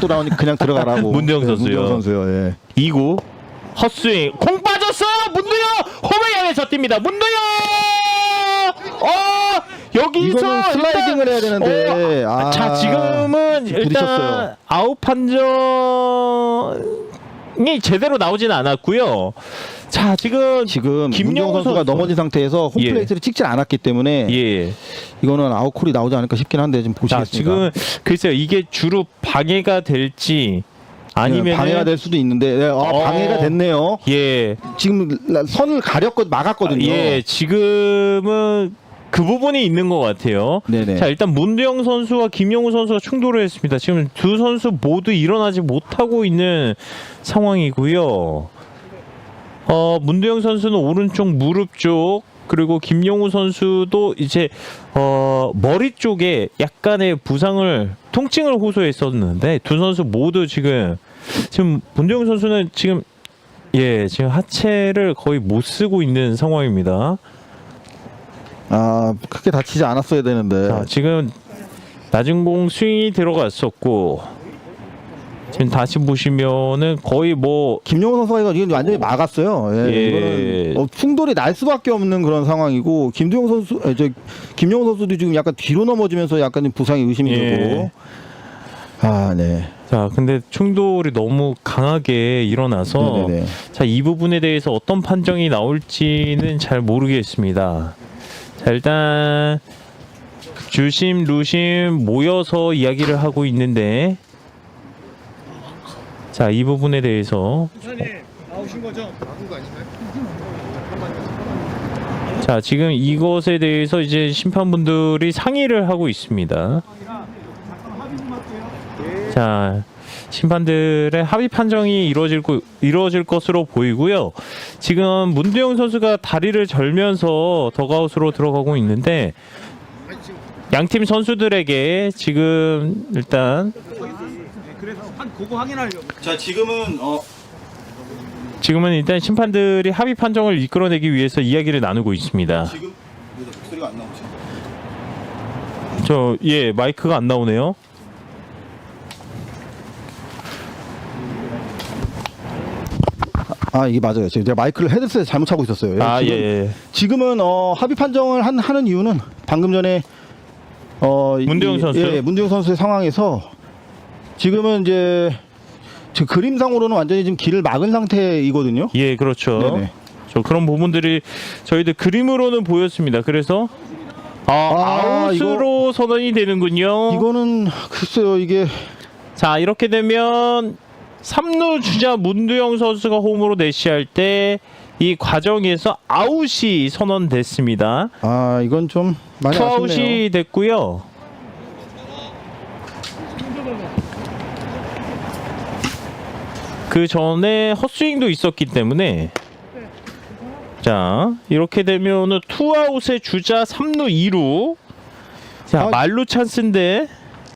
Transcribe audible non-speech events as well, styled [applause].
또 나오니 그냥 들어가라고. [laughs] 문대영 네, 선수요. 문대영 선수요. 예. 2구 헛스윙 공 빠졌어 문두영 홈을 향해서 뜁니다 문두영 어 여기서 슬라이딩을 일단- 해야 되는데, 어, 아, 자 지금은 일단 부딪혔어요. 아웃 판정이 제대로 나오진 않았고요 자 지금 지금 김영우 문대영 선수가 선수. 넘어진 상태에서 예. 홈플레이트를 찍지 않았기 때문에 예. 이거는 아웃콜이 나오지 않을까 싶긴 한데 좀자 보시겠습니다. 지금 글쎄요 이게 주로 방해가 될지 아니면 네, 방해가 될 수도 있는데 네, 어, 어. 방해가 됐네요. 예 지금 라- 선을 가렸거 막았거든요. 예, 지금은 그 부분이 있는 것 같아요. 네네. 자, 일단 문두영 선수와 김영우 선수가 충돌을 했습니다. 지금 두 선수 모두 일어나지 못하고 있는 상황이고요. 어, 문두영 선수는 오른쪽 무릎 쪽 그리고 김영우 선수도 이제 어, 머리 쪽에 약간의 부상을 통증을 호소했었는데 두 선수 모두 지금 지금 문두영 선수는 지금 예, 지금 하체를 거의 못 쓰고 있는 상황입니다. 아 크게 다치지 않았어야 되는데. 자, 지금 낮은 공 스윙이 들어갔었고 지금 다시 보시면은 거의 뭐 김영호 선수가 이건 완전히 막았어요. 예, 예. 이거는 어, 충돌이 날 수밖에 없는 그런 상황이고 김두영 선수, 에, 저 김영호 선수도 지금 약간 뒤로 넘어지면서 약간 좀 부상이 의심이 예. 되고. 아, 네. 자, 근데 충돌이 너무 강하게 일어나서 네네네. 자, 이 부분에 대해서 어떤 판정이 나올지는 잘 모르겠습니다. 자, 일단 주심, 루심 모여서 이야기를 하고 있는데 자, 이 부분에 대해서 자, 지금 이것에 대해서 이제 심판분들이 상의를 하고 있습니다. 자, 심판들의 합의 판정이 이루어질, 거, 이루어질 것으로 보이고요. 지금 문두영 선수가 다리를 절면서 더가웃으로 들어가고 있는데 양팀 선수들에게 지금 일단 자, 지금은 어, 지금은 일단 심판들이 합의 판정을 이끌어내기 위해서 이야기를 나누고 있습니다. 지금 목소리가 안 나오죠. 저 예 마이크가 안 나오네요. 아, 이게 맞아요. 지금 제가 마이크를 헤드셋에 잘못 차고 있었어요. 아 지금, 예. 지금은 어, 합의 판정을 한, 하는 이유는 방금 전에 어, 이- 문대영 선수? 예, 문대영 선수의 상황에서 지금은 이제 지금 그림상으로는 완전히 지금 길을 막은 상태이거든요. 예 그렇죠. 네네. 저 그런 부분들이 저희들 그림으로는 보였습니다. 그래서 아, 아, 아웃으로 선언이 되는군요. 이거는 글쎄요 이게 자 이렇게 되면 3루 주자 문두영 선수가 홈으로 내시할 때 이 과정에서 아웃이 선언됐습니다. 아 이건 좀 많이 아쉽네요. 투아웃이 됐고요. 그 전에 헛스윙도 있었기 때문에. 자 이렇게 되면은 투아웃의 주자 3루 2루. 자 아, 말루 찬스인데